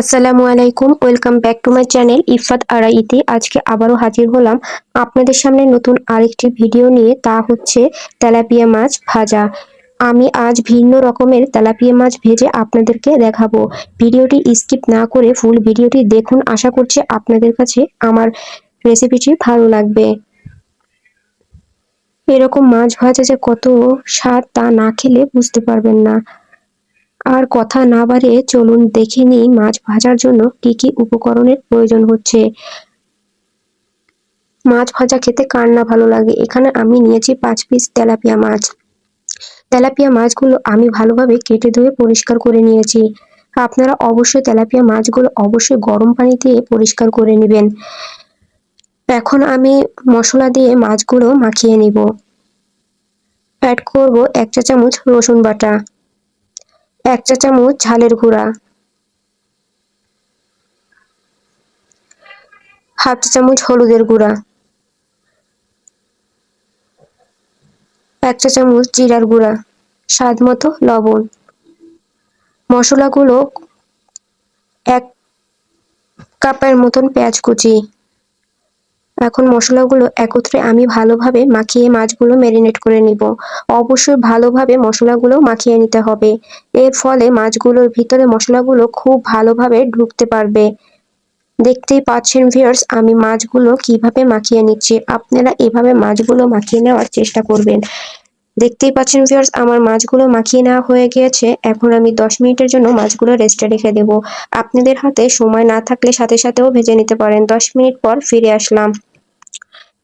আসসালামু আলাইকুম, welcome back to my channel Ifat আড়াইতে আজকে আবারও হাজির হলাম আপনাদের সামনে নতুন আরেকটি ভিডিও নিয়ে, তা হচ্ছে তেলাপিয়া মাছ ভাজা। আমি আজ ভিন্ন রকমের তেলাপিয়া মাছ ভেজে আপনাদেরকে দেখাবো। ভিডিওটি স্কিপ না করে ফুল ভিডিওটি দেখুন। আশা করছি আপনাদের কাছে আমার রেসিপিটি ভালো লাগবে। এরকম মাছ ভাজা যে কত স্বাদ তা না খেলে বুঝতে পারবেন না। আর কথা না বাড়িয়ে চলুন দেখে নিই মাছ ভাজার জন্য কি কি উপকরণের প্রয়োজন হচ্ছে। মাছ ভাজা খেতে কার না ভালো লাগে? এখানে আমি নিয়েছি পাঁচ পিস তেলাপিয়া মাছ। তেলাপিয়া মাছগুলো আমি ভালোভাবে কেটে ধুয়ে পরিষ্কার করে নিয়েছি। আপনারা অবশ্যই তেলাপিয়া মাছগুলো অবশ্যই গরম পানি দিয়ে পরিষ্কার করে নেবেন। এখন আমি মশলা দিয়ে মাছগুলো মাখিয়ে নিব। অ্যাড করব এক চা চামচ রসুন বাটা। এক চা চামচ ঝালের গুঁড়া। হাফ চা চামচ হলুদের গুঁড়া। এক চা চামচ জিরার গুঁড়া, স্বাদ মতো লবণ। মশলাগুলো এক কাপের মতন পেঁয়াজ কুচি। এখন মশলাগুলো একত্রে আমি ভালোভাবে মাখিয়ে মাছগুলো ম্যারিনেট করে নিব। অবশ্যই ভালোভাবে মশলাগুলো মাখিয়ে নিতে হবে। এর ফলে মাছগুলোর ভিতরে মশলাগুলো খুব ভালোভাবে ঢুকতে পারবে। দেখতেই পাচ্ছেন ভিউয়ার্স আমি মাছগুলো কীভাবে মাখিয়ে নিচ্ছি? আপনারা এভাবে মাছগুলো মাখিয়ে নেওয়ার চেষ্টা করবেন। দেখতেই পাচ্ছেন ভিউয়ার্স আমার মাছগুলো মাখিয়ে নেওয়া হয়ে গিয়েছে। এখন আমি দশ মিনিটের জন্য মাছগুলো রেস্টে রেখে দেব। আপনাদের হাতে সময় না থাকলে সাথে সাথেও ভেজে নিতে পারেন। দশ মিনিট পর ফিরে আসলাম।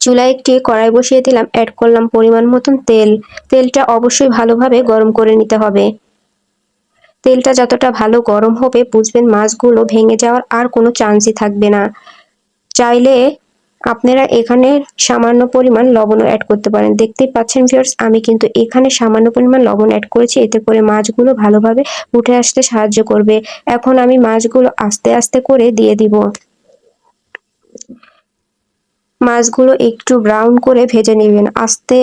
চুলায় একটি কড়াই বসিয়ে দিলাম অ্যাড করলাম পরিমাণ মতন তেল। তেলটা অবশ্যই ভালোভাবে গরম করে নিতে হবে। তেলটা যতটা ভালো গরম হবে, বুঝবেন মাছগুলো ভেঙে যাওয়ার আর কোনো চান্সই থাকবে না। চাইলে আপনারা এখানে সামান্য পরিমাণ লবণও অ্যাড করতে পারেন। দেখতেই পাচ্ছেন ভিউয়ার্স আমি কিন্তু এখানে সামান্য পরিমাণ লবণ অ্যাড করেছি, এতে করে মাছগুলো ভালোভাবে উঠে আসতে সাহায্য করবে। এখন আমি মাছগুলো আস্তে আস্তে করে দিয়ে দিব। মাছগুলো একটু ব্রাউন করে ভেজে নেবেন। আস্তে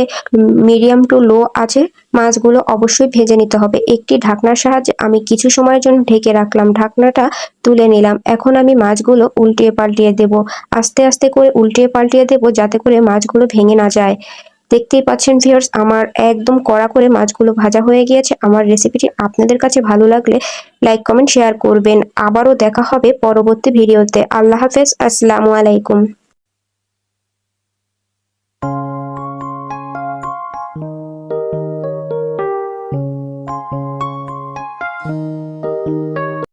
মিডিয়াম টু লো আছে, মাছগুলো অবশ্যই ভেজে নিতে হবে। একটি ঢাকনার সাহায্যে আমি কিছু সময়ের জন্য ঢেকে রাখলাম। ঢাকনাটা তুলে নিলাম। এখন আমি মাছগুলো উল্টিয়ে পাল্টিয়ে দেব। আস্তে আস্তে করে উল্টিয়ে পাল্টিয়ে দেব যাতে করে মাছগুলো ভেঙে না যায়। দেখতেই পাচ্ছেন ভিউয়ার্স আমার একদম কড়া করে মাছগুলো ভাজা হয়ে গিয়েছে। আমার রেসিপিটি আপনাদের কাছে ভালো লাগলে লাইক কমেন্ট শেয়ার করবেন। আবারও দেখা হবে পরবর্তী ভিডিওতে আল্লাহ হাফেজ। আসসালামু আলাইকুম।